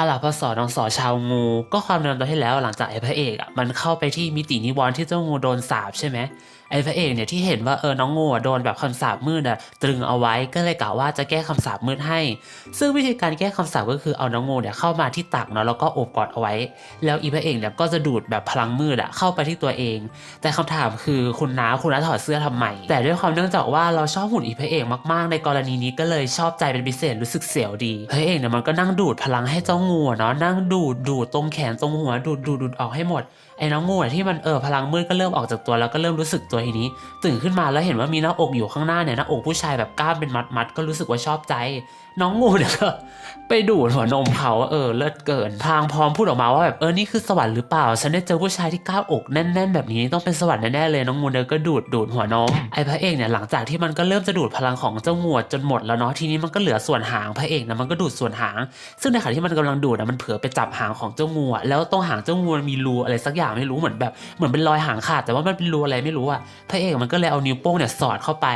อาลาพอสอนองสอชาวงู ก็ความเดิมตอนที่แล้วหลังจากไอ้พระเอกอะมันเข้าไปที่มิตินิวรณ์ที่เจ้างูโดนสาบใช่ไหม ไอ้พระเอกเนี่ยที่เห็นว่าเออน้องงูโดนแบบคำสาปมืดอะตรึงเอาไว้ก็เลยกล่าวว่าจะแก้คำสาปมืดให้ ซึ่งวิธีการแก้คำสาปก็คือเอาน้องงูเนี่ยเข้ามาที่ตักเนาะแล้วก็โอบกอดเอาไว้ แล้วอีพระเอกเนี่ยก็จะดูดแบบพลังมืดอะเข้าไปที่ตัวเอง แต่คำถามคือคุณน้าคุณน้าถอดเสื้อทำไมแต่ด้วยความเนื่องจากว่าเราชอบหุ่นอีพระเอกมากๆ ในกรณีนี้ก็เลยชอบใจเป็นพิเศษรู้สึกเสียวดีพระเอกเนี่ยมันก็นั่งดูดพลังให้เจ้างูเนาะนั่งดูดดูดตรงแขนตรงหัวดูดดูดดูดออกให้หมด ไอ้น้องงูอะที่มันเออพลังมืดก็เริ่มออกจากตัวแล้วก็เริ่มรู้สึกตัวทีนี้ ตื่นขึ้นมาแล้วเห็นว่ามีหน้าอกอยู่ข้างหน้าเนี่ยหน้าอกผู้ชายแบบกล้ามเป็นมัดมัดก็รู้สึกว่าชอบใจ น้องงูเนี่ยก็ไปดูดหัวนมเขาเออเลิศเกินพลางพร้อมพูดออกมาว่าแบบเออนี่คือสวรรค์หรือเปล่า ฉันได้เจอผู้ชายที่กล้าอกแน่น ๆ แบบนี้ต้องเป็นสวรรค์แน่ๆเลยน้องงูเนี่ยก็ดูดดูดหัวนมไอ้พระเอกเนี่ยหลังจากที่มันก็เริ่มจะดูดพลังของเจ้างูจนหมดแล้วเนาะทีนี้มันก็เหลือส่วนหางพระเอกนะมันก็ดูดส่วนหาง ซึ่งในขณะที่มันกำลังดูดอะมันเผลอไปจับหางของเจ้างูอะแล้วตรงหางเจ้างูมีรูอะไรสักอย่างไม่รู้เหมือนแบบเหมือนเป็นรอยหางขาดแต่ว่ามันเป็นรูอะไรไม่รู้อะพระเอกมันก็เลยเอานิ้วโป้งเนี่ยสอดเข้าไป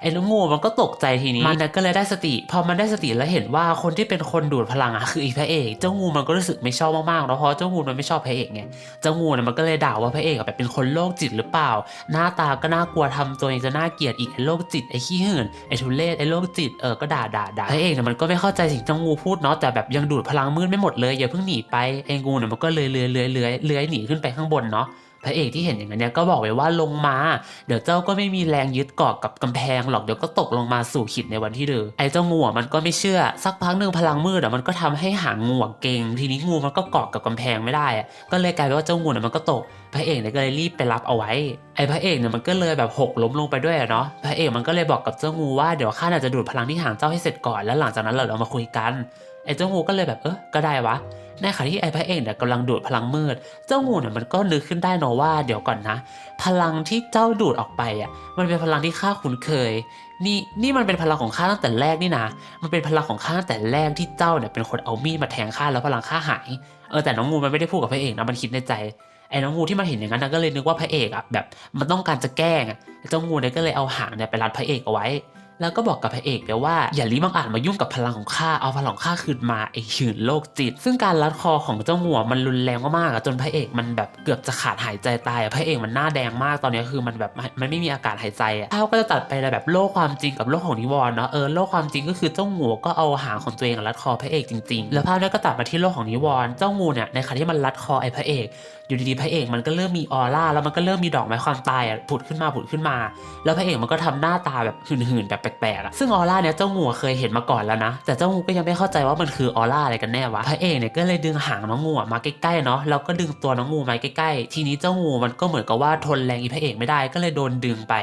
ไอ้น้องงูมันก็ตกใจทีนี้มันก็เลยได้สติ พอมันได้สติแล้วเห็นว่าคนที่เป็นคนดูดพลังอะคืออีพระเอกเจ้างูมันก็รู้สึกไม่ชอบมากๆเนาะเพราะเจ้างูมันไม่ชอบพระเอกไงเจ้างูเนี่ยมันก็เลยด่าว่าพระเอกแบบเป็นคนโรคจิตหรือเปล่า หน้าตาก็น่ากลัวทำตัวเองจะน่าเกลียดอีกไอ้โรคจิตไอ้ขี้หื่นไอ้ทุเรศไอ้โรคจิตเออก็ด่าด่าด่าพระเอกเนี่ยมันก็ไม่เข้าใจสิ่งเจ้างูพูดเนาะแต่แบบยังดูดพลังมืดไม่หมดเลยอย่าเพิ่งหนีไปไอ้งูเนี่ยมันก็เลยเลื้อยเลื้อยเลื้อยเลื้อยหนีขึ้นไปข้างบนเนาะพระเอกที่เห็นอย่างนั้นเนี่ยก็บอกไว้ว่าลงมา เดี๋ยวเจ้าก็ไม่มีแรงยึดเกาะกับกำแพงหรอกเดี๋ยวก็ตกลงมาสู่ขิดในวันที่เดือไอ้เจ้างูมันก็ไม่เชื่อ สักพักหนึ่งพลังมืดอะมันก็ทำให้หางงูเก่ง ทีนี้งูมันก็เกาะกับกำแพงไม่ได้อะก็เลยกลายเป็นว่าเจ้างูเนี่ยมันก็ตกพระเอกเนี่ยก็เลยรีบไปรับเอาไว้ ไอ้พระเอกเนี่ยมันก็เลยแบบหกล้มลงไปด้วยอะเนาะ พระเอกมันก็เลยบอกกับเจ้างูว่าเดี๋ยวข้าน่าจะดูดพลังที่หางเจ้าให้เสร็จก่อนแล้วหลังจากนั้นเราเรามาคุยกัน ไอ้เจ้างูก็เลยแบบเออก็ได้วะ ในขณะที่ไอ้พระเอกเนี่ยกำลังดูดพลังมืด เจ้างูเนี่ยมันก็นึกขึ้นได้เนอะว่าเดี๋ยวก่อนนะ พลังที่เจ้าดูดออกไปอะ มันเป็นพลังที่ข้าคุ้นเคย นี่นี่มันเป็นพลังของข้าตั้งแต่แรกนี่นะ มันเป็นพลังของข้าตั้งแต่แรกที่เจ้าเนี่ยเป็นคนเอามีดมาแทงข้าแล้วพลังข้าหาย เออแต่น้องงูมันไม่ได้พูดกับพระเอกนะมันคิดในใจ ไอ้น้องงูที่มันเห็นอย่างนั้นก็เลยนึกว่าพระเอกอะแบบมันต้องการจะแกล้งอะเจ้างูเนี่ยก็เลยเอาหางเนี่ยไปรัดพระเอกเอาไว้ แล้วก็บอกกับพระเอกไปว่าอย่าลีบังอาจมายุ่งกับพลังของข้าเอาพลังของข้าคืนมาไอ้หื่นโลกจิต ซึ่งการรัดคอของเจ้างูมันรุนแรงมากๆอะจนพระเอกมันแบบเกือบจะขาดหายใจตายพระเอกมันหน้าแดงมากตอนนี้คือมันแบบมันไม่มีอากาศหายใจอะเขาก็จะตัดไปแบบโลกความจริงกับโลกของนิวรณ์เนาะเออโลกความจริงก็คือเจ้างูก็เอาหางของตัวเองรัดคอพระเอกจริง ๆ แล้วภาพนี้ก็ตัดมาที่โลกของนิวรณ์เจ้างูเนี่ยในขณะที่มันรัดคอไอ้พระเอก อยู่ดีๆพระเอกมันก็เริ่มมีออร่าแล้วมันก็เริ่มมีดอกไม้ความตายอะผุดขึ้นมาผุดขึ้นมา แล้วพระเอกมันก็ทำหน้าตาแบบหื่นๆแบบแปลกๆอะซึ่งออร่าเนี่ยเจ้างูเคยเห็นมาก่อนแล้วนะ แต่เจ้างูก็ยังไม่เข้าใจว่ามันคือออร่าอะไรกันแน่วะพระเอกเนี่ยก็เลยดึงหางน้องงูมาใกล้ๆเนาะแล้วก็ดึงตัวน้องงูมาใกล้ๆ ทีนี้เจ้างูมันก็เหมือนกับว่าทนแรงอีพระเอกไม่ได้ก็เลยโดนดึงไป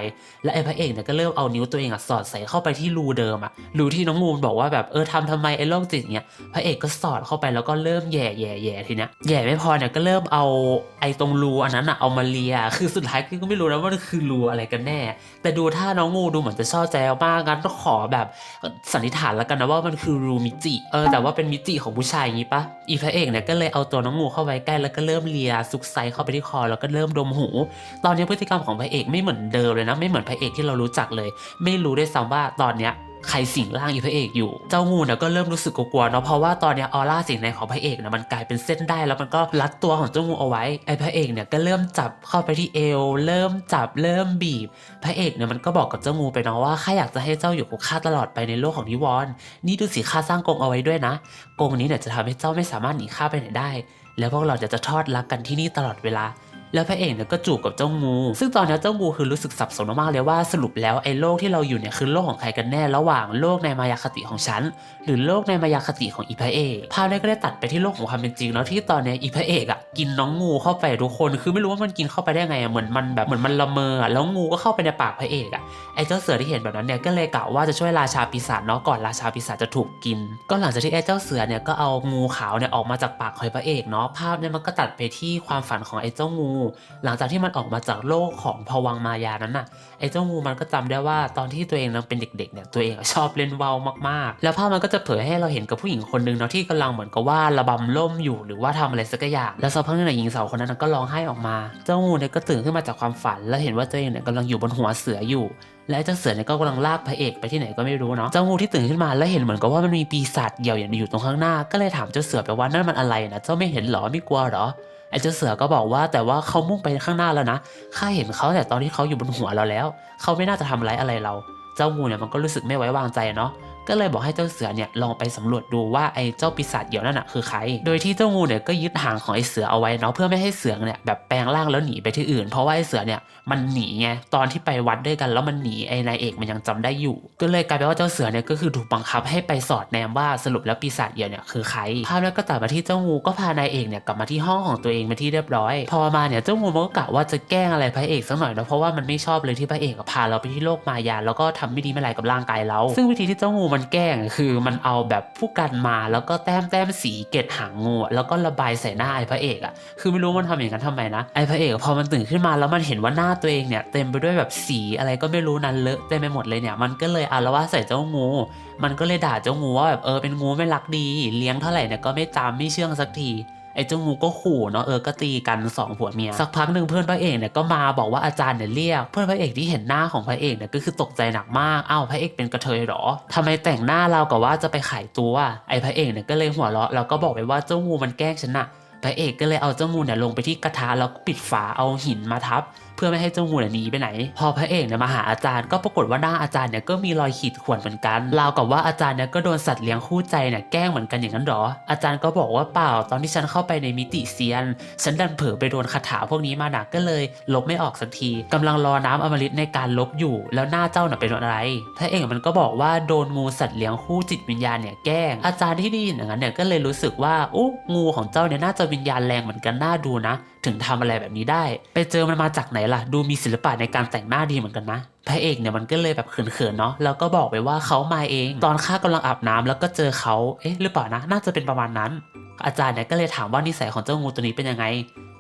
และไอ้พระเอกเนี่ยก็เริ่มเอานิ้วตัวเองอะสอดใส่เข้าไปที่รูเดิมอะรูที่น้องงูมันบอกว่าแบบเออทำทำไมไอ้โรคจิตเนี่ยพระเอกก็สอดเข้าไปแล้วก็เริ่มแย่แย่แย่ทีเนี้ยแย่ไม่พอเนี่ยก็เริ่มเอาไอ้ตรงรูอันนั้นอะเอามาเลีย คือสุดท้ายก็ไม่รู้นะว่ามันคือรูอะไรกันแน่ แต่ดูถ้าน้องงูดูเหมือนจะชอบใจมากงั้นต้องขอแบบสันนิษฐานแล้วกันนะว่ามันคือรูมิจิเออแต่ว่าเป็นมิจิของผู้ชายอย่างงี้ปะอีพระเอกเนี่ยก็เลยเอาตัวน้องงูเข้าไว้ใกล้แล้วก็เริ่มเลียซุกไซเข้าไปที่คอแล้วก็เริ่มดมหู ตอนนี้พฤติกรรมของพระเอกไม่เหมือนเดิมเลยนะไม่เหมือนพระเอกที่เรารู้จักเลย ไม่รู้ด้วยซ้ำว่าตอนเนี้ย ใครสิงร่างอีพระเอกอยู่ เจ้างูเนี่ยก็เริ่มรู้สึกกลัวเนาะเพราะว่าตอนเนี้ยออร่าสิ่งในของพระเอกเนี่ยมันกลายเป็นเส้นได้แล้วมันก็รัดตัวของเจ้างูเอาไว้ไอ้พระเอกเนี่ยก็เริ่มจับเข้าไปที่เอว เริ่มจับเริ่มบีบ พระเอกเนี่ยมันก็บอกกับเจ้างูไปเนาะว่าข้าอยากจะให้เจ้าอยู่กับข้าตลอดไปในโลกของนิวรณ์นี่ดูสิข้าสร้างกรงเอาไว้ด้วยนะกรงนี้เนี่ยจะทำให้เจ้าไม่สามารถหนีข้าไปไหนได้ แล้วพวกเราจะจะทอดรักกันที่นี่ตลอดเวลา แล้วพระเอกเนี่ยก็จูบกับเจ้างู ซึ่งตอนนี้เจ้างูคือรู้สึกสับสนมากๆเลยว่าสรุปแล้วไอ้โลกที่เราอยู่เนี่ยคือโลกของใครกันแน่ระหว่างโลกในมายาคติของฉัน หรือโลกในมายาคติของอีพระเอกภาพนี้ก็ได้ตัดไปที่โลกของความเป็นจริงแล้วที่ตอนนี้อีพระเอกอะกินน้องงูเข้าไปทุกคนคือไม่รู้ว่ามันกินเข้าไปได้ไงเหมือนมันแบบเหมือนมันละเมอแล้วงูก็เข้าไปในปากพระเอกอะไอ้เจ้าเสือที่เห็นแบบนั้นเนี่ยก็เลยกล่าวว่าจะช่วยราชาปีศาจเนาะก่อนราชาปีศาจจะถูกกิน ก็หลังจากที่ไอ้เจ้าเสือเนี่ยก็เอางูขาวเนี่ยออกมาจากปากของพระเอกเนาะภาพเนี่ยมันก็ตัดไปที่ความฝันของไอ้เจ้างูหลังจากที่มันออกมาจากโลกของภวังมายานั้นน่ะไอ้เจ้างูมันก็จำได้ว่าตอนที่ตัวเองยังเป็นเด็กๆเนี่ยตัวเองชอบเล่นว่าวมากๆ แล้วภาพมันก็จะเผยให้เราเห็นกับผู้หญิงคนหนึ่งเนาะที่กำลังเหมือนกับว่าระบำล่มอยู่หรือว่าทำอะไรสักอย่างแล้วสักพักหนึงเนี่ยหญิงสาวคนนั้นก็ร้องไห้ออกมา เจ้างูเนี่ยก็ตื่นขึ้นมาจากความฝัน แล้วเห็นว่าตัวเองเนี่ยกำลังอยู่บนหัวเสืออยู่และเจ้าเสือเนี่ยก็กำลังลากพระเอกไปที่ไหนก็ไม่รู้เนาะ เจ้างูที่ตื่นขึ้นมาแล้วเห็นเหมือนกับว่ามันมีปีศาจเหยี่ยวอยู่ตรงข้างหน้า ก็เลยถามเจ้าเสือไปว่านั่นมันอะไรนะ เจ้าไม่เห็นหรอไม่กลัวหรอ ไอ้เจ้าเสือก็บอกว่าแต่ว่าเขามุ่งไปข้างหน้าแล้วนะข้าเห็นเขาแต่ตอนที่เขาอยู่บนหัวเราแล้ว เขาไม่น่าจะทำร้ายอะไรเรา เจ้างูเนี่ยมันก็รู้สึกไม่ไว้วางใจเนาะ ก็เลยบอกให้เจ้าเสือเนี่ยลองไปสำรวจดูว่าไอ้เจ้าปีศาจเหยี่ยวนั่นน่ะคือใคร โดยที่เจ้างูเนี่ยก็ยึดหางของไอ้เสือเอาไว้เนาะเพื่อไม่ให้เสือเนี่ยแบบแปลงร่างแล้วหนีไปที่อื่น เพราะว่าไอ้เสือเนี่ยมันหนีไงตอนที่ไปวัดด้วยกันแล้วมันหนีไอ้นายเอกมันยังจำได้อยู่ ก็เลยกลายเป็นว่าเจ้าเสือเนี่ยก็คือถูกบังคับให้ไปสอดแนมว่าสรุปแล้วปีศาจเหยี่ยวเนี่ยคือใครภาพนั้นก็ตัดมาที่เจ้างูก็พานายเอกเนี่ยกลับมาที่ห้องของตัวเองเป็นที่เรียบร้อย พอมาเนี่ยเจ้างูมันก็กะว่าจะแกล้งอะไรพระเอกสักหน่อยนะเพราะว่ามันไม่ชอบเลยที่พระเอกพาเราไปที่โลกมายาแล้วก็ทำไม่ดีไม่ไรกับร่างกายเราซึ่งวิธีที่เจ้างูมันแกล้งคือมันเอาแบบผู้กันมาแล้วก็แต้มแต้มสีเกล็ดหางงูแล้วก็ระบายใส่หน้าไอ้พระเอกอะคือไม่รู้มันทำอย่างนั้นทำไมนะไอ้พระเอกพอมันตื่นขึ้นมาแล้วมันเห็นว่าหน้าตัวเองเนี่ยเต็มไปด้วยแบบสีอะไรก็ไม่รู้นั้นเลอะเต็มไปหมดเลยเนี่ยมันก็เลยอาละวาดใส่เจ้างู มันก็เลยด่าเจ้างูว่าแบบเออเป็นงูไม่รักดี เลี้ยงเท่าไหร่เนี่ยก็ไม่ตามไม่เชื่องสักที ไอ้เจ้างูก็ขู่เนาะเออก็ตีกันสองผัวเมียสักพักหนึ่งเพื่อนพระเอกเนี่ยก็มาบอกว่าอาจารย์เนี่ยเรียก เพื่อนพระเอกที่เห็นหน้าของพระเอกเนี่ยก็คือตกใจหนักมากอ้าวพระเอกเป็นกระเทยเหรอทำไมแต่งหน้าเรากับว่าจะไปขายตัว ไอ้พระเอกเนี่ยก็เลยหัวเราะแล้วก็บอกไปว่าเจ้างูมันแกล้งฉันอะพระเอกก็เลยเอาเจ้างูเนี่ยลงไปที่กระทะแล้วก็ปิดฝาเอาหินมาทับ เพื่อไม่ให้เจ้างูเนี่ยหนีไปไหน พอพระเอกเนี่ยมาหาอาจารย์ก็ปรากฏว่าหน้าอาจารย์เนี่ยก็มีรอยขีดข่วนเหมือนกันราวกับว่าอาจารย์เนี่ยก็โดนสัตว์เลี้ยงคู่ใจเนี่ยแกล้งเหมือนกันอย่างนั้นหรอ อาจารย์ก็บอกว่าเปล่าตอนที่ฉันเข้าไปในมิติเซียน ฉันดันเผลอไปโดนคาถาพวกนี้มาหนักก็เลย ลบไม่ออกสักทีกำลังรอน้ำอมฤตในการลบอยู่ แล้วหน้าเจ้าน่ะเป็นอะไรพระเอกมันก็บอกว่าโดนงูสัตว์เลี้ยงคู่จิตวิญญาณเนี่ยแกล้ง อาจารย์ที่ได้ยินอย่างนั้นเนี่ยก็เลยรู้สึกว่าอู้งูของเจ้าเนี่ยน่าจะวิญญาณแรงเหมือนกันน่าดูนะถึงทำอะไรแบบนี้ได้ ไปเจอมันมาจากไหนล่ะ ดูมีศิลปะในการแต่งหน้าดีเหมือนกันนะพระเอกเนี่ยมันก็เลยแบบเขินๆเนาะแล้วก็บอกไปว่าเขามาเอง ตอนข้ากำลังอาบน้ำแล้วก็เจอเขาเอ๊ะหรือเปล่านะน่าจะเป็นประมาณนั้น อาจารย์เนี่ยก็เลยถามว่านิสัยของเจ้างูตัวนี้เป็นยังไง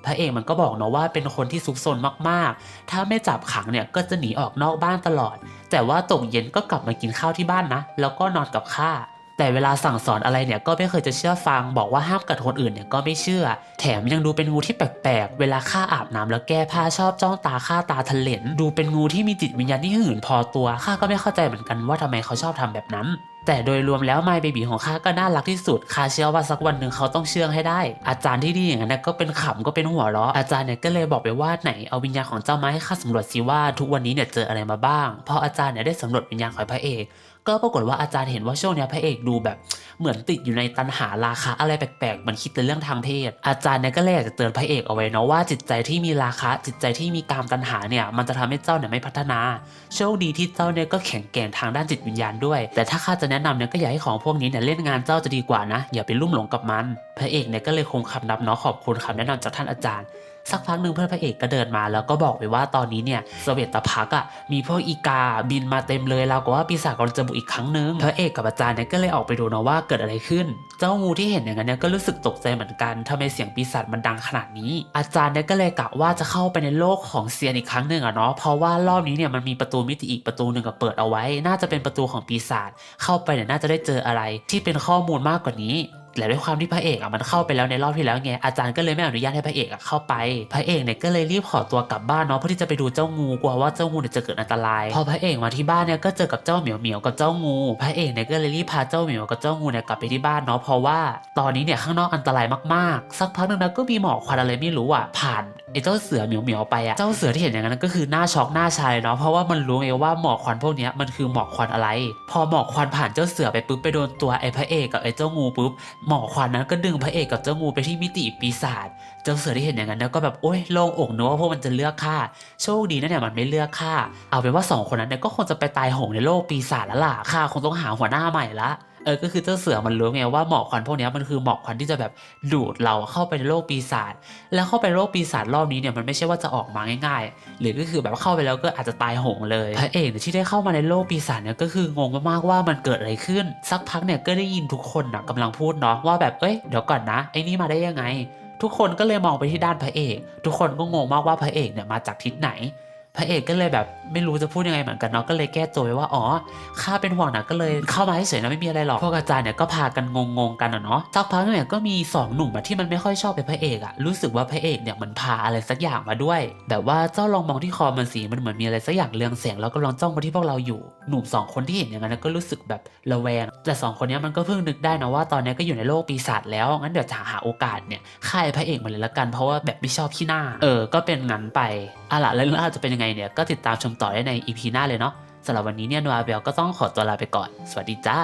พระเอกมันก็บอกเนาะว่าเป็นคนที่ซุกซนมากๆ ถ้าไม่จับขังเนี่ยก็จะหนีออกนอกบ้านตลอด แต่ว่าตกเย็นก็กลับมากินข้าวที่บ้านนะ แล้วก็นอนกับข้า แต่เวลาสั่งสอนอะไรเนี่ยก็ไม่เคยจะเชื่อฟัง บอกว่าห้ามกัดคนอื่นเนี่ยก็ไม่เชื่อ แถมยังดูเป็นงูที่แปลกๆ เวลาข้าอาบน้ำแล้วแก้ผ้าชอบจ้องตาข้าตาทะเลนดูเป็นงูที่มีจิตวิญญาณที่หื่นพอตัวข้าก็ไม่เข้าใจเหมือนกันว่าทำไมเขาชอบทำแบบนั้น แต่โดยรวมแล้วไมเบบีของข้าก็น่ารักที่สุดข้าเชื่อว่าสักวันหนึ่งเขาต้องเชื่องให้ได้ อาจารย์ที่ดีอย่างนั้นก็เป็นขำก็เป็นหัวเราะอาจารย์เนี่ยก็เลยบอกไปว่าไหนเอาวิญญาณของเจ้ามาให้ข้าสำรวจสิว่าทุกวันนี้เนี่ยเจออะไรมาบ้างพออาจารย์เนี่ยได้สำรวจวิญญาณของพระเอกก็ปรากฏว่าอาจารย์เห็นว่าช่วงเนี้ยพระเอกดูแบบเหมือนติดอยู่ในตันหาราคาอะไรแปลกๆ มันคิดแต่เรื่องทางเพศ อาจารย์เนี่ยก็เลยอยากจะเตือนพระเอกเอาไว้เนาะว่าจิตใจที่มีราคะจิตใจที่มีกามตันหาเนี่ยมันจะทำให้เจ้าเนี่ยไม่พัฒนา โชคดีที่เจ้าเนี่ยก็แข็งแกร่งทางด้านจิตวิญญาณด้วย แต่ถ้าข้าจะแนะนะนำเนี่ยก็อย่าให้ของพวกนี้เนี่ยเล่นงานเจ้าจะดีกว่านะอย่าไปลุ่มหลงกับมัน พระเอกเนี่ยก็เลยคงคำนับเนาะขอบคุณคำแนะนำจากท่านอาจารย์ สักพักหนึ่งเพื่อนพระเอกก็เดินมา แล้วก็บอกไปว่าตอนนี้เนี่ยสเวตพักอะมีพวกอีกาบินมาเต็มเลยแล้วก็ว่าปีศาจกำลังจะบุกอีกครั้งหนึ่งพระเอกกับอาจารย์เนี่ยก็เลยออกไปดูนะว่าเกิดอะไรขึ้น เจ้างูที่เห็นอย่างนั้นเนี่ยก็รู้สึกตกใจเหมือนกันทำไมเสียงปีศาจมันดังขนาดนี้ อาจารย์เนี่ยก็เลยกะว่าจะเข้าไปในโลกของเซียนอีกครั้งหนึ่งอะเนาะเพราะว่ารอบนี้เนี่ยมันมีประตูมิติอีกประตูหนึ่งกับเปิดเอาไว้ น่าจะเป็นประตูของปีศาจเข้าไปเนี่ยน่าจะได้เจออะไรที่เป็นข้อมูลมากกว่านี้ และด้วยความที่พระเอกอะมันเข้าไปแล้วในรอบที่แล้วไงอาจารย์ก็เลยไม่อนุญาตให้พระเอกอะเข้าไป พระเอกเนี่ยก็เลยรีบขอตัวกลับบ้านเนาะเพื่อที่จะไปดูเจ้างูกลัวว่าเจ้างูเนี่ยจะเกิดอันตราย พอพระเอกมาที่บ้านเนี่ยก็เจอกับเจ้าเหมียวเหมียวกับเจ้างู พระเอกเนี่ยก็เลยรีบพาเจ้าเหมียวกับเจ้างูเนี่ยกลับไปที่บ้านเนาะเพราะว่าตอนนี้เนี่ยข้างนอกอันตรายมากๆ สักพักหนึงนะก็มีหมอกควันอะไรไม่รู้อะผ่านไอ้เจ้าเสือเหมียวเหมียวไปอะเจ้าเสือที่เห็นอย่างนั้นก็คือหน้าช็อกหน้าชายเนาะเพราะว่ามันรู้ไงว่าหมอกควันพวกนี้มันคือหมอกควันอะไร พอหมอกควันผ่านเจ้าเสือไปปุ๊บไปโดนตัวไอ้พระเอกกับไอ้เจ้างูปุ๊บหมอควันนั้นก็ดึงพระเอกกับเจ้างูไปที่มิติปีศาจ เจ้าเสือที่เห็นอย่างนั้นก็แบบโอ๊ยโล่งอกเนอะว่าพวกมันจะเลือกฆ่า โชคดีนะเนี่ยมันไม่เลือกฆ่า เอาเป็นว่าสองคนนั้นเนี่ยก็คงจะไปตายโหงในโลกปีศาจแล้วล่ะข้าคงต้องหาหัวหน้าใหม่ละ เออก็คือเจ้าเสือมันรู้ไงว่าหมอกควันพวกนี้มันคือหมอกควันที่จะแบบดูดเราเข้าไปในโลกปีศาจแล้วเข้าไปโลกปีศาจรอบนี้เนี่ยมันไม่ใช่ว่าจะออกมาง่าย ๆ หรือก็คือแบบเข้าไปแล้วก็อาจจะตายโหงเลยพระเอกที่ได้เข้ามาในโลกปีศาจเนี่ยก็คืองงมากๆว่ามันเกิดอะไรขึ้น สักพักเนี่ยก็ได้ยินทุกคนนะกำลังพูดเนาะว่าแบบเอ้ยเดี๋ยวก่อนนะไอ้นี่มาได้ยังไง ทุกคนก็เลยมองไปที่ด้านพระเอก ทุกคนก็งงมากว่าพระเอกเนี่ยมาจากทิศไหน พระเอกก็เลยแบบ ไม่รู้จะพูดยังไงเหมือนกันเนาะก็เลยแก้ตัวไว้ว่าอ๋อข้าเป็นห่วงนะก็เลยเข้ามาให้เฉยนะไม่มีอะไรหรอกพวกอาจารย์เนี่ยก็พากันงงๆกันอะเนาะสักพักเนี่ยก็มีสองหนุ่มอะที่มันไม่ค่อยชอบเป็นพระเอกอะรู้สึกว่าพระเอกเนี่ยมันพาอะไรสักอย่างมาด้วย แบบว่าเจ้าลองมองที่คอมันสีมันเหมือนมีอะไรสักอย่างเรืองแสงแล้วก็ลองจ้องมาที่พวกเราอยู่หนุ่มสองคนที่เห็นอย่างนั้นก็รู้สึกแบบระแวง แต่สองคนนี้มันก็เพิ่งนึกได้นะว่าตอนนี้ก็อยู่ในโลกปีศาจแล้วงั้นเดี๋ยวจะหาโอกาสเนี่ยฆ่าไอ้พระเอกมาเลยละกันเพราะว่าแบบไม่ชอบขี้หน้า เออ ก็เป็นงั้นไปอะล่ะแล้วเรื่อาจะเป็นยังไงเนี่ยก็ติดตามชมต่อได้ในอีพีหน้าเลยเนาะสำหรับวันนี้เนี่ยนัวเบลก็ต้องขอตัวลาไปก่อน สวัสดีจ้า